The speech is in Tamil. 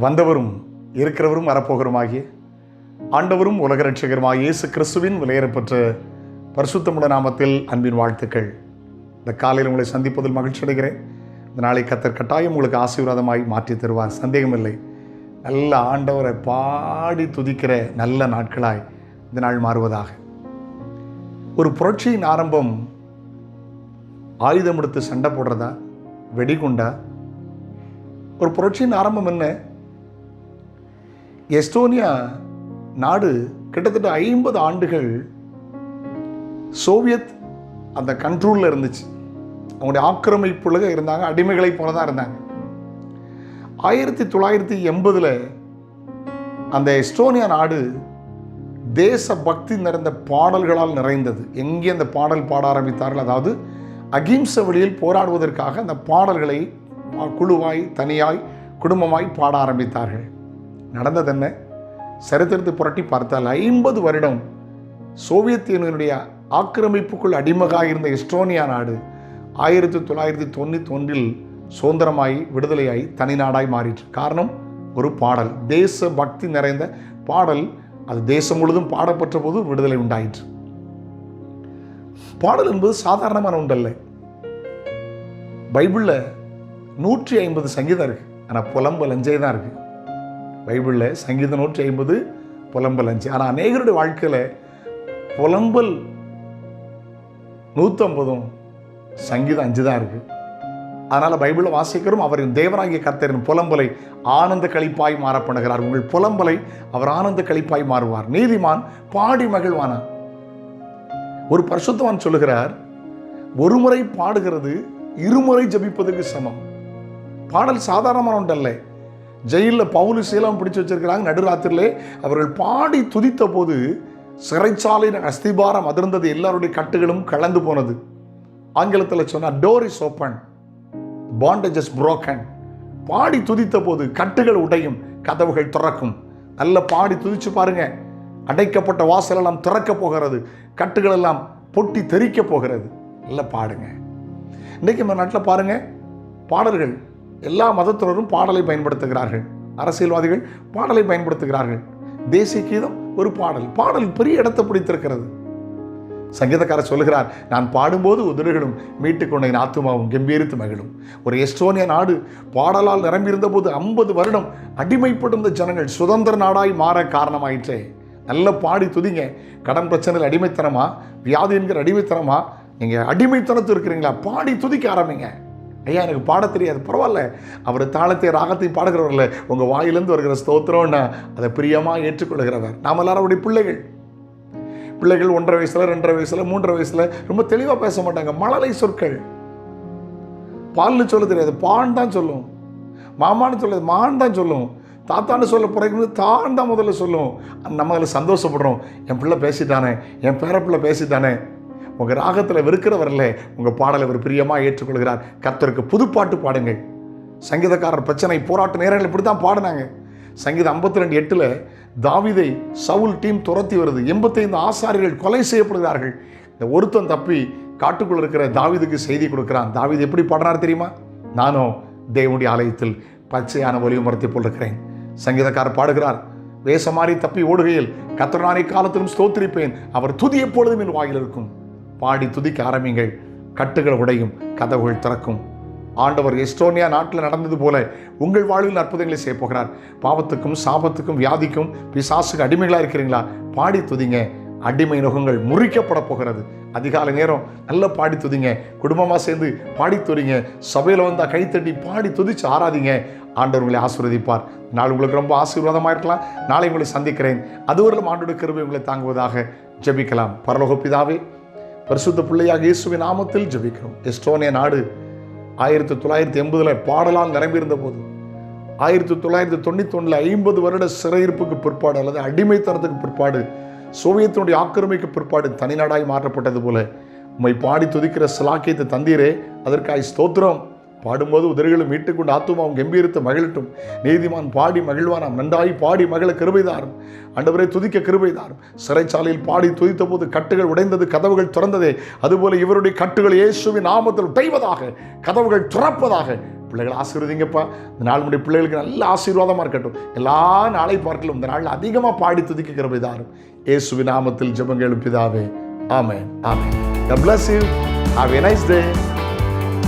வந்தவரும் இருக்கிறவரும் வரப்போகிறமாகிய ஆண்டவரும் உலக ரட்சகருமாகிய இயேசு கிறிஸ்துவின் விலையேறப்பெற்ற பரிசுத்தமுட நாமத்தில் அன்பின் வாழ்த்துக்கள். இந்த காலையில் உங்களை சந்திப்பதில் மகிழ்ச்சி அடைகிறேன். இந்த நாளை கத்தர் கட்டாயம் உங்களுக்கு ஆசீர்வாதமாய் மாற்றி தருவார். சந்தேகமில்லை. நல்ல ஆண்டவரை பாடி துதிக்கிற நல்ல நாட்களாய் இந்த நாள் மாறுவதாக. ஒரு புரட்சியின் ஆரம்பம் ஆயுதம் எடுத்து சண்டை போடுறதா? வெடிகுண்டா? ஒரு புரட்சியின் ஆரம்பம் என்ன? எஸ்டோனியா நாடு கிட்டத்தட்ட ஐம்பது ஆண்டுகள் சோவியத் அந்த கண்ட்ரோலில் இருந்துச்சு. அவங்களுடைய ஆக்கிரமிப்புலக இருந்தாங்க அடிமைகளை போல தான் இருந்தாங்க. ஆயிரத்தி தொள்ளாயிரத்தி எண்பதில் அந்த எஸ்டோனியா நாடு தேச பக்தி நிறைந்த பாடல்களால் நிறைந்தது. எங்கே அந்த பாடல் பாட ஆரம்பித்தார்கள்? அதாவது அகிம்சை வழியில் போராடுவதற்காக அந்த பாடல்களை குழுவாய் தனியாய் குடும்பமாய் பாட ஆரம்பித்தார்கள். நடந்தது என்ன சரித்திரத்தை புரட்டி பார்த்தால் ஐம்பது வருடம் சோவியத் யூனியனுடைய ஆக்கிரமிப்புக்குள் அடிமகாக இருந்த எஸ்டோனியா நாடு ஆயிரத்தி தொள்ளாயிரத்தி தொண்ணூற்றி ஒன்றில் சுதந்திரமாய் விடுதலையாய் தனி நாடாய் மாறிற்று. காரணம் ஒரு பாடல். தேச பக்தி நிறைந்த பாடல். அது தேசம் முழுதும் பாடப்பட்ட போது விடுதலை உண்டாயிற்று. பாடல் என்பது சாதாரணமான ஒன்றல்ல. பைபிளில் நூற்றி ஐம்பது சங்கீதம் இருக்கு. ஆனால் புலம்பல் அஞ்சே தான் இருக்கு. பைபிளில் சங்கீத நூற்றி ஐம்பது புலம்பல் அஞ்சு. ஆனால் அநேகருடைய வாழ்க்கையில் புலம்பல் நூற்றம்பதும் சங்கீதம் அஞ்சு தான் இருக்கு. அதனால் பைபிளை வாசிக்கிறோம் அவரின் தேவனாகிய கர்த்தரின் புலம்பலை ஆனந்த கழிப்பாய் மாற பண்ணுகிறார் உங்கள் புலம்பலை அவர் ஆனந்த கழிப்பாய் மாறுவார். நீதிமான் பாடி மகிழ்வானா? ஒரு பரிசுத்தவான் சொல்லுகிறார் ஒரு முறை பாடுகிறது இருமுறை ஜபிப்பதுக்கு சமம். பாடல் சாதாரணமான ஒன்றல்ல ஜெயிலில் பவுலு சீலம் பிடிச்சு வச்சிருக்கிறாங்க. நடுராத்திரிலே அவர்கள் பாடி துதித்த போது சிறைச்சாலையின் அஸ்திபாரம் அதிர்ந்தது. எல்லாருடைய கட்டுகளும் கலந்து போனது. ஆங்கிலத்தில் சொன்னால் door is open bandages broken பாடி துதித்த போது கட்டுகள் உடையும் கதவுகள் திறக்கும். நல்ல பாடி துதிச்சு பாருங்க. அடைக்கப்பட்ட வாசலெல்லாம் திறக்க போகிறது. கட்டுகள் எல்லாம் பொட்டி தெறிக்க போகிறது. நல்ல பாடுங்க. இன்றைக்கு நம்ம நாட்டில் பாருங்கள் பாடல்கள் எல்லா மதத்தினரும் பாடலை பயன்படுத்துகிறார்கள். அரசியல்வாதிகள் பாடலை பயன்படுத்துகிறார்கள். தேசிய கீதம் ஒரு பாடல். பாடல் பெரிய இடத்தை பிடித்திருக்கிறது. சங்கீதக்காரர் சொல்லுகிறார் நான் பாடும்போது உதடுகளும் மீட்டுக்கொண்ட என் ஆத்துமாவும் கம்பீரித்து மகிழும். ஒரு எஸ்டோனிய நாடு பாடலால் நிரம்பியிருந்த போது ஐம்பது வருடம் அடிமைப்பட்டிருந்த ஜனங்கள் சுதந்திர நாடாய் மாற காரணமாயிற்றே. நல்ல பாடி துதிங்க. கடன் பிரச்சனையில் அடிமைத்தனமா? வியாதி என்கிற அடிமைத்தனமா? நீங்கள் அடிமைத்தனத்து இருக்கிறீங்களா? பாடி துதிக்க ஆரம்பிங்க. ஐயா எனக்கு பாட தெரியாது. பரவாயில்ல. அவர் தாளத்தை ராகத்தை பாடுகிறவர்ல உங்கள் வாயிலிருந்து வருகிற ஸ்தோத்திரம்னா அதை பிரியமாக ஏற்றுக்கொள்கிறவர். நாம் எல்லாரும் அவருடைய பிள்ளைகள். பிள்ளைகள் ஒன்றரை வயசில் ரெண்டரை வயசில் மூன்றரை வயசில் ரொம்ப தெளிவாக பேச மாட்டாங்க. மழலை சொற்கள். பால்னு சொல்ல தெரியாது. பான் தான் சொல்லும். மாமான்னு சொல்லாது மான் தான் சொல்லும். தாத்தான்னு சொல்ல பிறகு தான் தான் முதல்ல சொல்லும். நம்ம அதில் சந்தோஷப்படுறோம். என் பிள்ளை பேசிட்டானே என் பேர பிள்ளை பேசிட்டானே. உங்கள் ராகத்தில் வெறுக்கிறவரில் உங்கள் பாடலை அவர் பிரியமாக ஏற்றுக்கொள்கிறார். கர்த்தருக்கு புதுப்பாட்டு பாடுங்கள். சங்கீதக்காரர் பிரச்சனை போராட்ட நேரங்கள் இப்படி தான் பாடினாங்க. சங்கீதம் ஐம்பத்தி ரெண்டு எட்டில் தாவிதை சவுல் டீம் துரத்தி வருது. எண்பத்தைந்து ஆசாரிகள் கொலை செய்யப்படுகிறார்கள். இந்த ஒருத்தன் தப்பி காட்டுக்குள் இருக்கிற தாவிதுக்கு செய்தி கொடுக்குறான். தாவிது எப்படி பாடுறாரு தெரியுமா? நானும் தேவனுடைய ஆலயத்தில் பச்சையான ஒலிவு மரத்தை போல் இருக்கிறேன். சங்கீதக்காரர் பாடுகிறார். வேஷமாறி தப்பி ஓடுகையில் கத்திரனானை காலத்திலும் ஸ்தோத்திரிப்பேன். அவர் துதி எப்பொழுதும் என் வாயில் இருக்கும் பாடி துதிக்க ஆரம்பிங்கள் கட்டுகள் உடையும் கதவுகள் திறக்கும். ஆண்டவர் எஸ்டோனியா நாட்டில் நடந்தது போல உங்கள் வாழ்வில் அற்புதங்களை செய்ய போகிறார். பாவத்துக்கும் சாபத்துக்கும் வியாதிக்கும் பிசாசுக்கு அடிமைகளாக இருக்கிறீங்களா பாடி துதிங்க. அடிமை நுகங்கள் முறிக்கப்பட போகிறது. அதிகாலை நேரம் நல்ல பாடி துதிங்க. குடும்பமாக சேர்ந்து பாடி துதிங்க. சபையில் வந்தால் கைத்தட்டி பாடி துதிச்சு ஆராதிங்க. ஆண்டவர் உங்களை ஆசீர்வதிப்பார். நாள் உங்களுக்கு ரொம்ப ஆசீர்வாதமாக இருக்கலாம். நாளை உங்களை சந்திக்கிறேன். அதுவரையிலும் ஆண்டோட கிருபை உங்களை தாங்குவதாக ஜெபிக்கலாம். பரலோக பிதாவே பரிசுத்த பிள்ளையாக இயேசுவின் நாமத்தில் ஜெபிக்கிறோம். எஸ்டோனிய நாடு ஆயிரத்தி தொள்ளாயிரத்தி எண்பதில் பாடலால் நிரம்பியிருந்த போது ஆயிரத்தி தொள்ளாயிரத்தி தொண்ணூத்தி ஒன்றில் ஐம்பது வருட சிறையிருப்புக்கு பிற்பாடு அல்லது அடிமைத்தனத்துக்கு பிற்பாடு சோவியத்தினுடைய ஆக்கிரமிக்கு பிற்பாடு தனிநாடாய் மாற்றப்பட்டது போல உம்மை பாடி துதிக்கிற சிலாக்கியத்தை தந்தீரே. அதற்காய் ஸ்தோத்திரம். பாடும்போது உதறுகளும் மீட்டுக்கொண்டு ஆத்துமாவும் கம்பீரத்தை மகிழட்டும். நீதிமான் பாடி மகிழ்வானாம். நன்றாய் பாடி மகிழ கிருபைதாரும். அண்டவரை துதிக்க கிருபைதாரும். சிறைச்சாலையில் பாடி துதித்த போது கட்டுகள் உடைந்தது கதவுகள் திறந்ததே. அதுபோல இவருடைய கட்டுகள் இயேசுவின் நாமத்தில் உடைவதாக கதவுகள் துறப்பதாக. பிள்ளைகள் ஆசீர்வதிங்கப்பா. இந்த நாள் முடிய பிள்ளைகளுக்கு நல்ல ஆசீர்வாதமாக இருக்கட்டும். எல்லா நாளை பார்க்கலும் இந்த நாளில் அதிகமாக பாடி துதிக்க கிருபைதாரும். இயேசுவின் நாமத்தில் ஜபங்கள் பிதாவே. ஆமே ஆமே God bless you. Have a.